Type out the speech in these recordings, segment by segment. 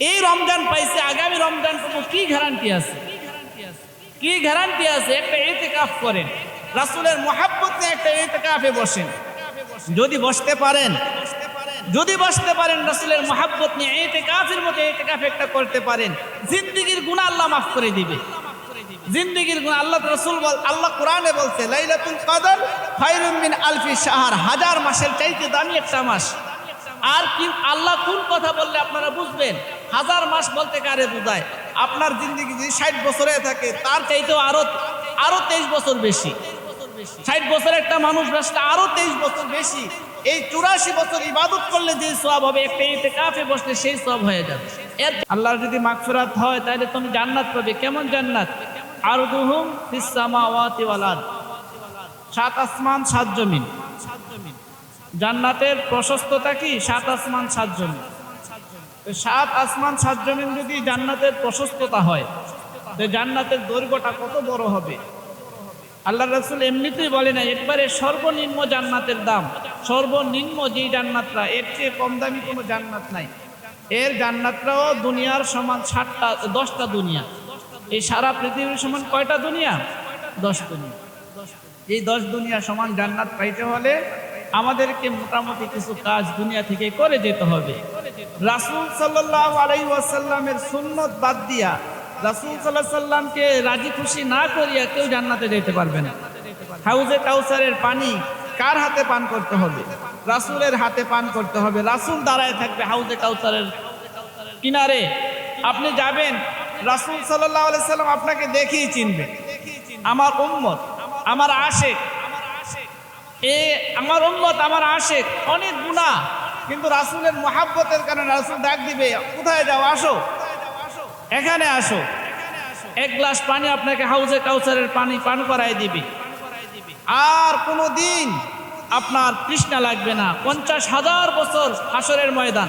এই রমজান পাইছে, আগামী রমজান পাবো, কি গ্যারান্টি আছে? কি গ্যারান্টি আছে? একটা এতেকাফ করেন। রাসূলের মহাব্বত নিয়ে একটা এতেকাফে বসেন। যদি বসতে পারেন, যদি বসতে পারেন, রাসুলের মহাব্বত নিয়ে এতেকাফের মতো এতেকাফ একটা করতে পারেন। জিন্দেগীর গুনাহ আল্লাহ মাফ করে দিবে। জিন্দেগীর গুণ আল্লাহ রসুল বল আল্লাহ কোরআনে বলছে, লাইলাতুল কদর খায়রুম মিন আলফি শাহর, হাজার মাসের চাইতে দামি একটা মাস। আর কি আল্লাহ কোন কথা বললে আপনারা বুঝবেন? হাজার মাস বলতে কারে বুঝায়? আপনার জিন্দগি যদি ষাট বছরে থাকে, তার চাইতেও আরও আরও তেইশ বছর বেশি। ষাট বছর একটা মানুষ বাঁচলে আরও তেইশ বছর বেশি। এই চুরাশি বছর ইবাদত করলে যে সব হবে, একটা কাফে বসলে সেই সব হয়ে যাবে। এর আল্লাহর যদি মাগফিরাত হয়, তাহলে তুমি জান্নাত পাবে। কেমন জান্নাত? আর দুহুম ওয়াল আরদ। সাত আসমান, সাত জমিন। জান্নাতের প্রশস্ততা কি? সাত আসমান, সাত জমিন। সাত আসমান, সাত জমিন যদি জান্নাতের প্রশস্ততা হয়, তো জান্নাতের দৈর্ঘ্যটা কত বড় হবে? আল্লাহ রসুল এমনিতেই বলে না একবারে সর্বনিম্ন জান্নাতের দাম, সর্বনিম্ন যেই জান্নাতটা, এর চেয়ে কম দামি কোনো জান্নাত নাই। এর জান্নাতটাও দুনিয়ার সমান ষাটটা দশটা দুনিয়া। এই সারা পৃথিবীর সমান কয়টা দুনিয়া? দশ দুনিয়া। এই দশ দুনিয়া সমান জান্নাত পাইতে হলে আমাদেরকে মোটামুটি কিছু কাজ দুনিয়া থেকে করে যেতে হবে। রাসুল সাল্লাহ আলাই ওয়াসাল্লামের সুন্নত বাদ দিয়া রাসুল সাল্লাহ সাল্লামকে রাজি খুশি না করিয়া কেউ জান্নাতে যেতে পারবে না। হাউজে কাউসারের পানি কার হাতে পান করতে হবে? রাসুলের হাতে পান করতে হবে। রাসুল দাঁড়ায় থাকবে হাউজে কাউসারের কিনারে। আপনি যাবেন, রাসুল সাল্লাহ সাল্লাম আপনাকে দেখেই চিনবে। আমার উম্মত, আমার আশেক। এ, আমার উম্মত, আমার আশেক, অনেক গুণা কিন্তু রাসুলের মহাব্বতের কারণে রাসুল ডাক দিবে, কোথায় যাও? আসো। এখানে আসো। এক গ্লাস পানি আপনাকে হাউজে কাউসারের পানি পান করাই দিবে। আর কোনো দিন আপনার তৃষ্ণা লাগবে না। পঞ্চাশ হাজার বছর হাসরের ময়দান।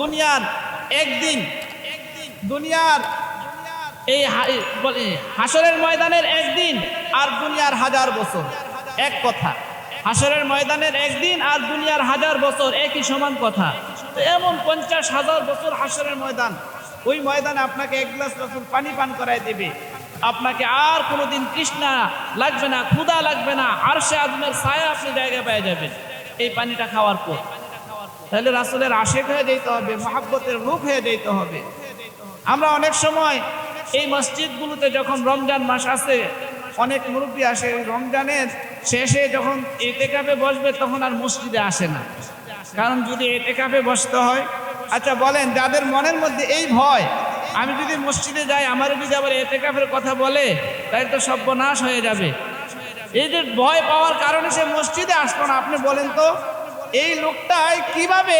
দুনিয়ার একদিন, দুনিয়ার এই হাসরের ময়দানের একদিন আর দুনিয়ার হাজার বছর। এক কথা। হাসরের ময়দানের একদিন আর দুনিয়ার হাজার বছর একই সমান কথা। তো এমন পঞ্চাশ হাজার বছর হাসরের ময়দান। ওই ময়দানে আপনাকে এক গ্লাস রসুল পানি পান করাই দেবে। আপনাকে আর কোনোদিন তৃষ্ণা লাগবে না, ক্ষুধা লাগবে না আর সে আজমের ছায়া আপনি জায়গায় পেয়ে যাবেন। এই পানিটা খাওয়ার পর। তাহলে রাসুলের আশেক হয়ে যেতে হবে, মহাব্বতের রূপ হয়ে যেতে হবে। আমরা অনেক সময় এই মসজিদগুলোতে যখন রমজান মাস আসে অনেক মুরব্বী আসে রমজানের শেষে যখন এতে কাপে বসবে তখন আর মসজিদে আসে না। কারণ যদি এতে কাপে বসতে হয় আচ্ছা বলেন যাদের মনের মধ্যে এই ভয়, আমি যদি মসজিদে যাই, আমার যদি আবার এতে কাপের কথা বলে, তাহলে তো সর্বনাশ হয়ে যাবে। এই যে ভয় পাওয়ার কারণে সে মসজিদে আসলো না, আপনি বলেন তো, এই লোকটাই কীভাবে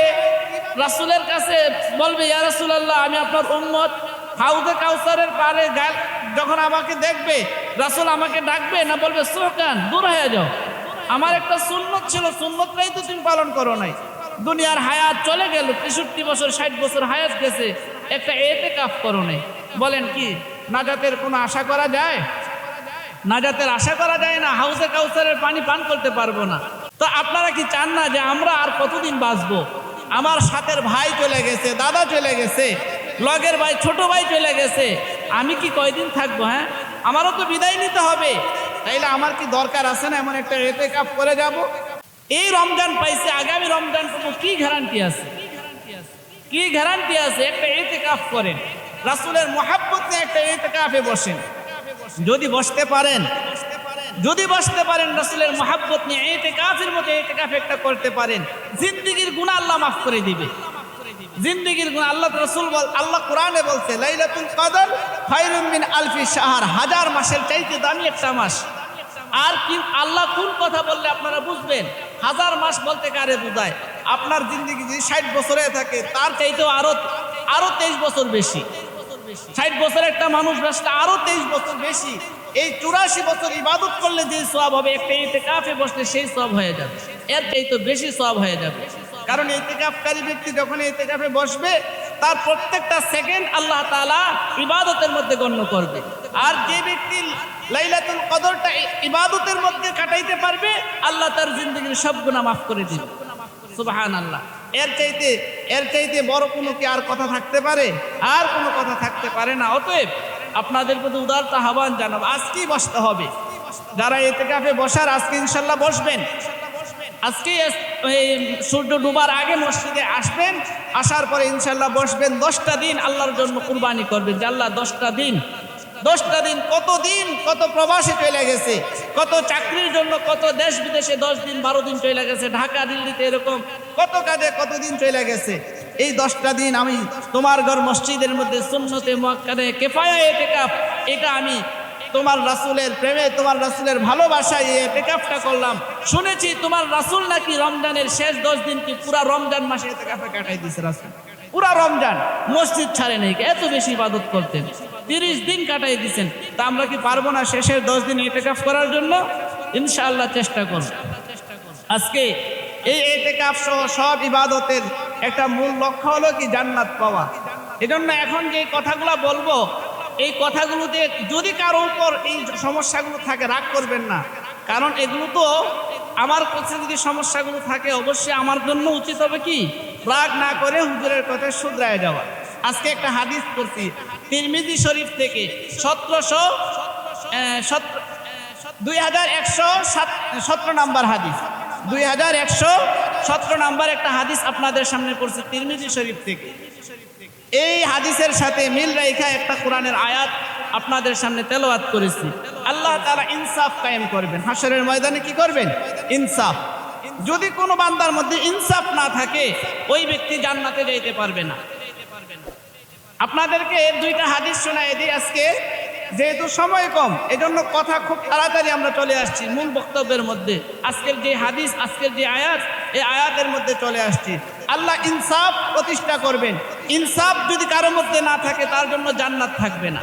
রাসুলের কাছে বলবে, ইয়া রাসুলাল্লাহ, আমি আপনার উম্মত। হাউদে কাউসারের পারে যখন আমাকে দেখবে, রাসুল আমাকে ডাকবে না বলবে সোকান দূর হয়ে যাও। আমার একটা সুন্নত ছিল, সুন্নতটাই তো তুমি পালন করো নাই। দুনিয়ার হায়াত চলে গেল, তেষট্টি বছর, ষাট বছর হায়াত গেছে, একটা এতে কাপ করো নাই। বলেন কি, নাজাতের কোনো আশা করা যায়? নাজাতের আশা করা যায় না হাউসে কাউসারের পানি পান করতে পারব না। তো আপনারা কি চান না যে আমরা আর কতদিন বাঁচবো? আমার সাথের ভাই চলে গেছে, দাদা চলে গেছে। লগের ভাই, ছোট ভাই চলে গেছে। আমি কি কয়দিন থাকব হ্যাঁ? আমারও তো বিদায় নিতে হবে। তাইলে আমার কি দরকার আছে না এমন একটা এতে কাপ করে যাব? এই রমজান পাইছে, আগামী রমজান পাবো, কি গ্যারান্টি আছে? কি গ্যারান্টি আছে? একটা এতে কাপ করেন। রাসুলের মহাব্বত নিয়ে একটা এতে কাপে বসেন। যদি বসতে পারেন, যদি বসতে পারেন, রাসুলের মহাব্বত নিয়ে এতে কাফের মতো এতে কাফ একটা করতে পারেন। জিন্দিগির গুণা আল্লাহ মাফ করে দিবে। জিন্দিগির গুণ আল্লাহ রসুল বল আল্লাহ কোরআনে বলছে, লাইলাতুল কদর খায়রুম মিন আলফি শাহর, হাজার মাসের চাইতে দামি একটা মাস। আর কি, আল্লাহ কোন কথা বললে আপনারা বুঝবেন? হাজার মাস বলতে কারে বুঝায়? আপনার জিন্দিগি যদি ষাট বছরে থাকে, তার চাইতেও আরও আরও তেইশ বছর বেশি। ষাট বছর একটা মানুষ বাঁচলে আরও তেইশ বছর বেশি। এই চুরাশি বছর ইবাদত করলে যে সব হবে, একটা এতে কাফে বসলে সেই সব হয়ে যাবে। এর চাইতে বেশি সব হয়ে যাবে। কারণ এই কাফকারী ব্যক্তি যখন এই কাফে বসবে, তার প্রত্যেকটা সেকেন্ড আল্লাহ তাআলা ইবাদতের মধ্যে গণ্য করবে। আর যে ব্যক্তি লাইলাতুল কদরটা ইবাদতের মধ্যে কাটাইতে পারবে, আল্লাহ তার জিন্দগির সব গুনাহ মাফ করে দিবে। সুবহানাল্লাহ। এর চাইতে এর চাইতে বড় কোনো কি আর কথা থাকতে পারে? আর কোনো কথা থাকতে পারে না। অতএব আপনাদের প্রতি উদারত আহ্বান জানাব। আজকেই বসতে হবে। যারা এতে কাপে বসার আজকে ইনশাল্লাহ বসবেন। আজকে সূর্য ডুবার আগে মসজিদে আসবেন, আসার পরে ইনশাল্লাহ বসবেন। দশটা দিন আল্লাহর জন্য কুরবানি করবেন। যে আল্লাহ, দশটা দিন। দশটা দিন কত দিন, কত প্রবাসে চলে গেছে, কত চাকরির জন্য কত দেশ বিদেশে দশ দিন, বারো দিন চলে গেছে, ঢাকা, দিল্লিতে এরকম কত কাজে কত দিন চলে গেছে। এই দশটা দিন আমি তোমার ঘর মসজিদের মধ্যে সুন্নতে মক্কানে কেফায়া এটা আমি তোমার রাসুলের প্রেমে, তোমার রাসুলের ভালোবাসায় এই এতেকাফটা করলাম। শুনেছি তোমার রাসুল নাকি রমজানের শেষ দশ দিন কি পুরা রমজান মাসে কাটাই দিয়েছে রাসুল? পুরা রমজান। মসজিদ ছাড়ে নেই, এত বেশি ইবাদত করতেন। তিরিশ দিন কাটাই দিয়েছেন তা আমরা কি পারব না শেষের দশ দিন এতেকাফ করার জন্য? ইনশাআল্লাহ চেষ্টা করব। আজকে এই এতেকাফ সহ সব ইবাদতের একটা মূল লক্ষ্য হলো কি জান্নাত পাওয়া। এজন্য এখন যে কথাগুলো বলব এই কথাগুলোতে যদি কারও উপর এই সমস্যাগুলো থাকে, রাগ করবেন না। কারণ এগুলো তো আমার কাছে যদি সমস্যাগুলো থাকে, অবশ্যই আমার জন্য উচিত হবে কি? রাগ না করে হুজুরের কথায় শুধরায় যাওয়া আজকে একটা হাদিস করছি তিরমিজি শরীফ থেকে সতেরোশো দুই হাজার একশো সতেরো নাম্বার হাদিস। দুই হাজার একশো সতেরো নাম্বার একটা হাদিস আপনাদের সামনে পড়ছে, তিরমিজি শরীফ থেকে। এই হাদিসের সাথে মিল রেখা একটা কোরআনের আয়াত আপনাদের সামনে তেলাওয়াত করেছি। আল্লাহ তারা ইনসাফ কায়েম করবেন। হাসরের ময়দানে কি করবেন? ইনসাফ। যদি কোনো বান্দার মধ্যে ইনসাফ না থাকে, ওই ব্যক্তি জান্নাতে যাইতে পারবে না। আপনাদেরকে দুইটা হাদিস শোনায় দিই আজকে। যেহেতু সময় কম, এজন্য কথা খুব তাড়াতাড়ি আমরা চলে আসছি। মূল বক্তব্যের মধ্যে, আজকের যে হাদিস, আজকের যে আয়াত, এই আয়াতের মধ্যে চলে আসছি। আল্লাহ ইনসাফ প্রতিষ্ঠা করবেন। ইনসাফ যদি কারোর মধ্যে না থাকে, তার জন্য জান্নাত থাকবে না।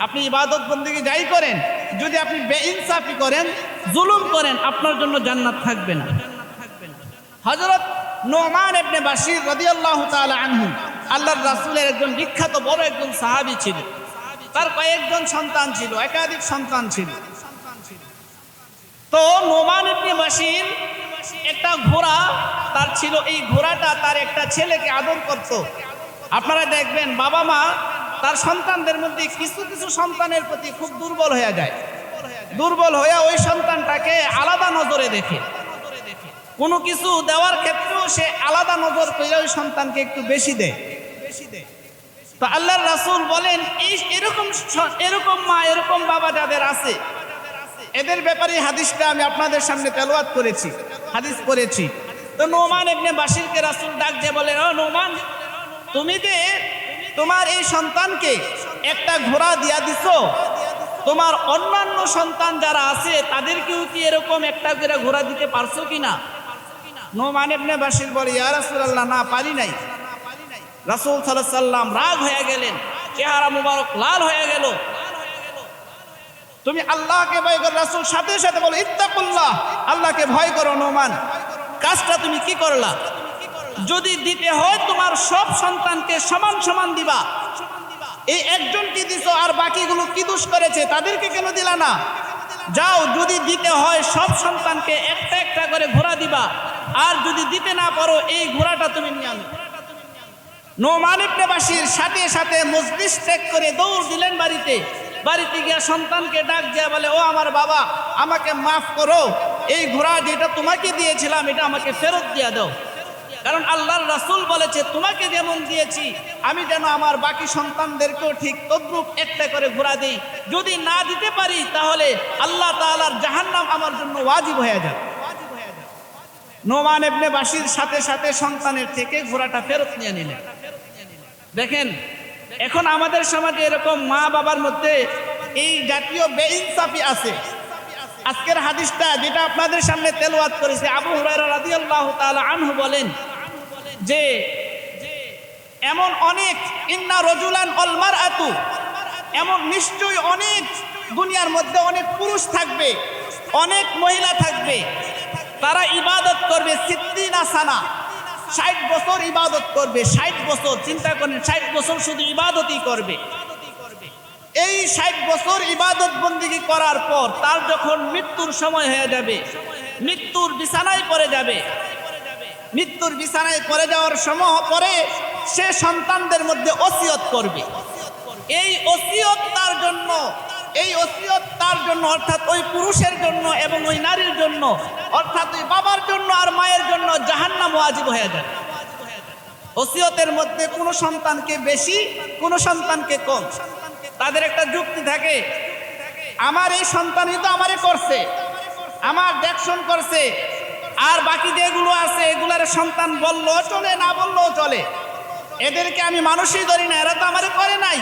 আপনি ইবাদত বন্দিকে যাই করেন, যদি আপনি বেইনসাফি করেন, জুলুম করেন, আপনার জন্য জান্নাত থাকবে না। হজরত নোমান এবনে বাসির রদিয়াল্লাহ তাআলা আনহু, আল্লাহর রাসূলের একজন বিখ্যাত বড় একজন সাহাবী ছিল তার কয়েকজন সন্তান ছিল, একাধিক সন্তান ছিল। তো নোমান ইবনে বাসির একটা ঘোড়া, তার ছিল, এই ঘোড়াটা তার একটা ছেলেকে আদর করত। আপনারা দেখবেন বাবা মা তার সন্তানদের মধ্যে কিছু কিছু সন্তানের প্রতি খুব দুর্বল হয়ে যায়। দুর্বল হয়ে ওই সন্তানটাকে আলাদা নজরে দেখে। কোনো কিছু দেওয়ার ক্ষেত্রেও সে আলাদা নজর করে ওই সন্তানকে একটু বেশি দেয়। তো আল্লাহর রাসূল বলেন, এই এরকম এরকম মা, এরকম বাবা যাদের আছে, এদের ব্যাপারে হাদিসটা আমি আপনাদের সামনে তেলাওয়াত করেছি, হাদিস করেছি তো নোমান ইবনে বাসিরকে রাসূল ডাক যে বলেন, ও নোমান, তুমি যে তোমার এই সন্তানকে একটা ঘোড়া দিয়া দিছো, তোমার অন্যান্য সন্তান যারা আছে, তাদেরকেও কি এরকম একটা করে ঘোড়া দিতে পারছ কিনা? নোমান ইবনে বাসির বলে, ইয়া রাসূলুল্লাহ, না, পারি নাই। রাসূল আলাইহি সাল্লাম রাগ হয়ে গেলেন, চেহারা মুবারক লাল হয়ে গেল। তুমি আল্লাহকে ভয় করো, রাসূল সাথে সাথে বলো, ইত্তাকুল্লাহ, আল্লাহকে ভয় করো, নোমান। কাজটা তুমি কি করলা? যদি দিতে হয় তোমার সব সন্তানকে সমান সমান দিবা। এই একজনকে দিছো আর বাকিগুলো কি দোষ করেছে, তাদেরকে কেন দিলা না? যাও, যদি দিতে হয় সব সন্তানকে একটা একটা করে ঘোরা দিবা। আর যদি দিতে না পারো, এই ঘোড়াটা তুমি নিয়ে আনো। নোমান ইবনে বাশির সাথে সাথে মজলিস ত্যাগ করে দৌড় দিলেন বাড়িতে। বাড়িতে গিয়ে সন্তানকে ডাক দিয়া বলে, ও আমার বাবা, আমাকে মাফ করো। এই ঘোড়া যেটা তোমাকে দিয়েছিলাম, এটা আমাকে ফেরত দিয়া দাও। কারণ আল্লাহর রাসূল বলেছে, তোমাকে যেমন দিয়েছি, আমি যেন আমার বাকি সন্তানদেরকেও ঠিক তদ্রুপ একটা করে ঘোরা দিই। যদি না দিতে পারি, তাহলে আল্লাহ তাআলার জাহান্নাম আমার জন্য ওয়াজিব হয়ে যাবে। নোমান এবনে বাসির সাথে সাথে সন্তানের থেকে ঘোড়াটা ফেরত নিয়ে নিলেন। দেখেন, এখন আমাদের সমাজে এরকম মা বাবার মধ্যে এই জাতীয় বেইনসাফি আছে। আজকের হাদিসটা যেটা আপনাদের সামনে তেলাওয়াত করেছে, আবু হুরায়রা তাআলা আনহু বলেন যে, এমন অনেক, ইন্না রজুলান অলমার আতু এমন নিশ্চয়ই অনেক দুনিয়ার মধ্যে অনেক পুরুষ থাকবে, অনেক মহিলা থাকবে, তারা ইবাদত করবে সিদ্দিনা সানা ষাট বছর ইবাদত করবে, ষাট বছর, চিন্তা করেন, ষাট বছর শুধু ইবাদতই করবে। এই ষাট বছর ইবাদত বন্দিগি করার পর, তার যখন মৃত্যুর সময় হয়ে যাবে, মৃত্যুর বিছানায় পড়ে যাবে, মৃত্যুর বিছানায় পড়ে যাওয়ার সময় পরে সে সন্তানদের মধ্যে ওসিয়ত করবে। এই ওসিয়ত তার জন্য, এই ওসিয়ত তার জন্য, অর্থাৎ ওই পুরুষের জন্য এবং ওই নারীর জন্য, অর্থাৎ ওই বাবার জন্য আর মায়ের জন্য জাহান্নাম ওয়াজিব হয়ে যায়। ওসিয়তের মধ্যে কোনো সন্তানকে বেশি, কোনো সন্তানকে কম। তাদের একটা যুক্তি থাকে, আমার এই সন্তানই তো আমারে করছে, আমার দেখশন করছে, আর বাকি যেগুলো আছে, এগুলার সন্তান বললেও চলে, না বললেও চলে। এদেরকে আমি মানুষই ধরি না, এরা তো আমারে করে নাই।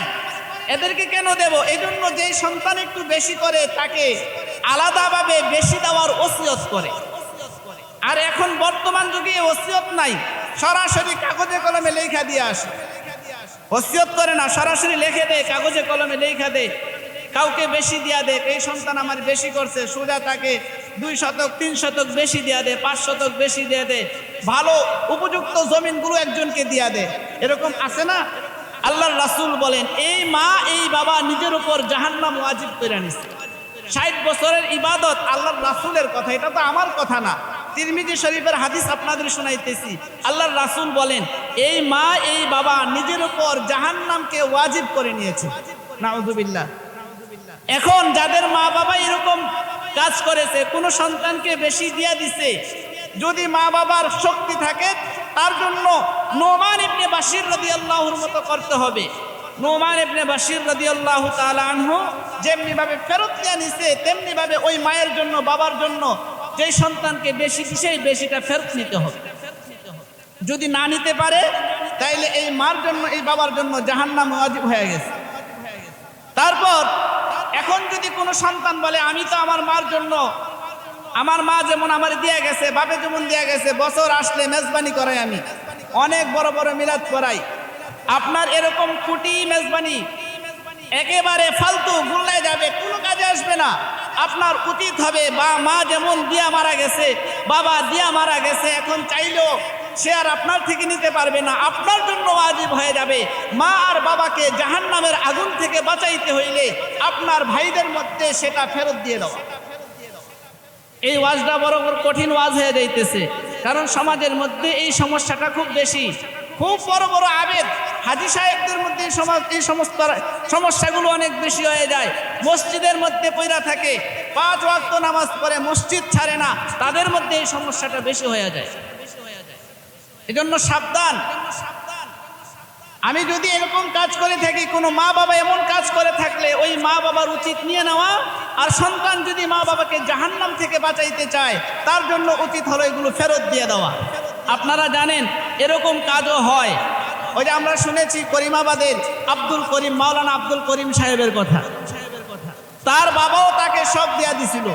এদেরকে কেন দেব? এই জন্য যেই সন্তান একটু বেশি করে, তাকে আলাদাভাবে বেশি দেওয়ার ওসিয়ত করে। আর এখন বর্তমান যুগে ওসিয়ত নাই। সরাসরি কাগজে কলমে লেখা দিয়ে আসে। ওসিয়ত করে না, সরাসরি লিখে দেয় কাগজে কলমে লেখা দেয় কাউকে বেশি দিয়া দে, এই সন্তান আমার বেশি করছে, সোজা তাকে দুই শতক, তিন শতক বেশি দিয়া দে, পাঁচ শতক বেশি দিয়ে দে। ভালো উপযুক্ত জমিনগুলো একজনকে দিয়া দে। এরকম আছে না? আল্লাহর রাসূল বলেন, এই মা, এই বাবা নিজের উপর জাহান্নাম ওয়াজিব করে নিছে। ষাট বছরের ইবাদত আল্লাহর রাসূলের কথা, এটা তো আমার কথা না। তিরমিজি শরীফের হাদিস আপনাদের শোনাইতেছি। আল্লাহর রাসূল বলেন, এই মা, এই বাবা নিজের উপর জাহান্নামকে ওয়াজিব করে নিয়েছে। নাউযুবিল্লাহ এখন যাদের মা বাবা এরকম কাজ করেছে, কোনো সন্তানকে বেশি দিয়া দিছে, যদি মা বাবার শক্তি থাকে, তার জন্য নোমান ইবনে রদি আল্লাহর মতো করতে হবে। নোমান ইবনে বাশির রাদিয়াল্লাহু তাআলা আনহু যেমনি ভাবে ফেরত দিয়ে নিছে তেমনি ভাবে ওই মায়ের জন্য, বাবার জন্য যেই সন্তানকে বেশি দিছে বেশিটা ফেরত নিতে হবে? যদি না নিতে পারে, তাইলে এই মার জন্য, এই বাবার জন্য জাহান্নাম ওয়াজিব হয়ে গেছে। তারপর, এখন যদি কোনো সন্তান বলে, আমি তো আমার মার জন্য, আমার মা যেমন আমার দিয়ে গেছে, বাপে যেমন দিয়ে গেছে, বছর আসলে মেজবানি করাই আমি, অনেক বড় বড় মিলাদ করাই, আপনার এরকম কুটি মেজবানি একেবারে ফালতু, গুল্লায় যাবে, কোনো কাজে আসবে না। আপনার উচিত হবে। বা মা যেমন দিয়া মারা গেছে, বাবা দিয়া মারা গেছে, এখন চাইলেও সে আর আপনার থেকে নিতে পারবে না। আপনার জন্য ওয়াজিব হয়ে যাবে। মা আর বাবাকে জাহান্নামের আগুন থেকে বাঁচাইতে হইলে আপনার ভাইদের মধ্যে সেটা ফেরত দিয়ে দেওয়া। এই ওয়াজটা বড় কঠিন ওয়াজ হয়ে যাইতেছে। কারণ সমাজের মধ্যে এই সমস্যাটা খুব বেশি। খুব বড় বড় আবেদ। হাজি সাহেবদের মধ্যে সমাজ, এই সমস্ত সমস্যাগুলো অনেক বেশি হয়ে যায়। মসজিদের মধ্যে পয়রা থাকে, পাঁচ ওয়াক্ত নামাজ পড়ে, মসজিদ ছাড়ে না, তাদের মধ্যে এই সমস্যাটা বেশি হয়ে যায়। এজন্য সাবধান। আমি যদি এরকম কাজ করে থাকি, কোনো মা বাবা এমন কাজ করে থাকলে, ওই মা বাবার উচিত নিয়ে নেওয়া, আর সন্তান যদি মা বাবাকে জাহান্নাম থেকে বাঁচাইতে চায়, তার জন্য উচিত হলো এগুলো ফেরত দিয়ে দেওয়া। আপনারা জানেন, এরকম কাজও হয়। ওই যে আমরা শুনেছি করিমাবাদের আব্দুল করিম, মাওলানা আব্দুল করিম সাহেবের কথা। তার বাবাও তাকে সব দিয়া দিছিল।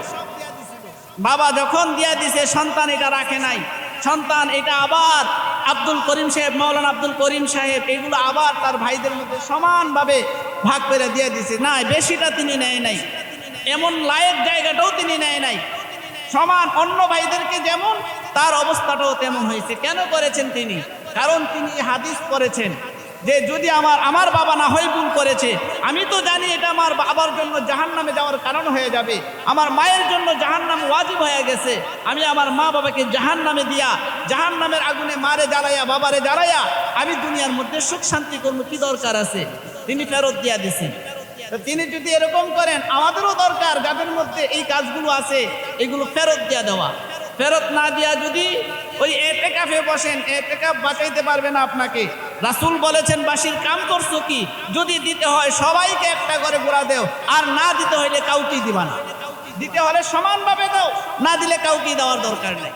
বাবা যখন দিয়া দিছে, সন্তান এটা রাখে নাই। সন্তান এটা আবার আব্দুল করিম সাহেব, মাওলানা আব্দুল করিম সাহেব, এগুলো আবার তার ভাইদের মধ্যে সমানভাবে ভাগ করে দিয়ে দিছে। না বেশিটা তিনি নেয় নাই। এমন লায়েক জায়গাটাও তিনি নেয় নাই। সমান অন্য ভাইদেরকে যেমন তার অবস্থাটাও তেমন হয়েছে। কেন করেছেন তিনি? কারণ তিনি হাদিস করেছেন যে যদি আমার আমার বাবা না হয় ভুল করেছে, আমি তো জানি এটা আমার বাবার জন্য জাহান নামে যাওয়ার কারণ হয়ে যাবে। আমার মায়ের জন্য জাহান নাম ওয়াজিব হয়ে গেছে। আমি আমার মা বাবাকে জাহান নামে দিয়া জাহান নামের আগুনে মারে জ্বালাইয়া, বাবারে জ্বালাইয়া আমি দুনিয়ার মধ্যে সুখ শান্তি করব, কি দরকার আছে? তিনি ফেরত দিয়া দিছেন। তো তিনি যদি এরকম করেন, আমাদেরও দরকার যাদের মধ্যে এই কাজগুলো আছে, এগুলো ফেরত দিয়া দেওয়া। ফেরত না দিয়া যদি ওই এতেকাফে বসেন, এতেকাফ বাঁচাইতে পারবে না আপনাকে। রাসুল বলেছেন, বাসির কাম করছ কি? যদি দিতে হয় সবাইকে একটা করে ঘোরা দেও, আর না দিতে হইলে কাউকেই দিবা না। দিতে হলে সমানভাবে দাও, না দিলে কাউকেই দেওয়ার দরকার নেই।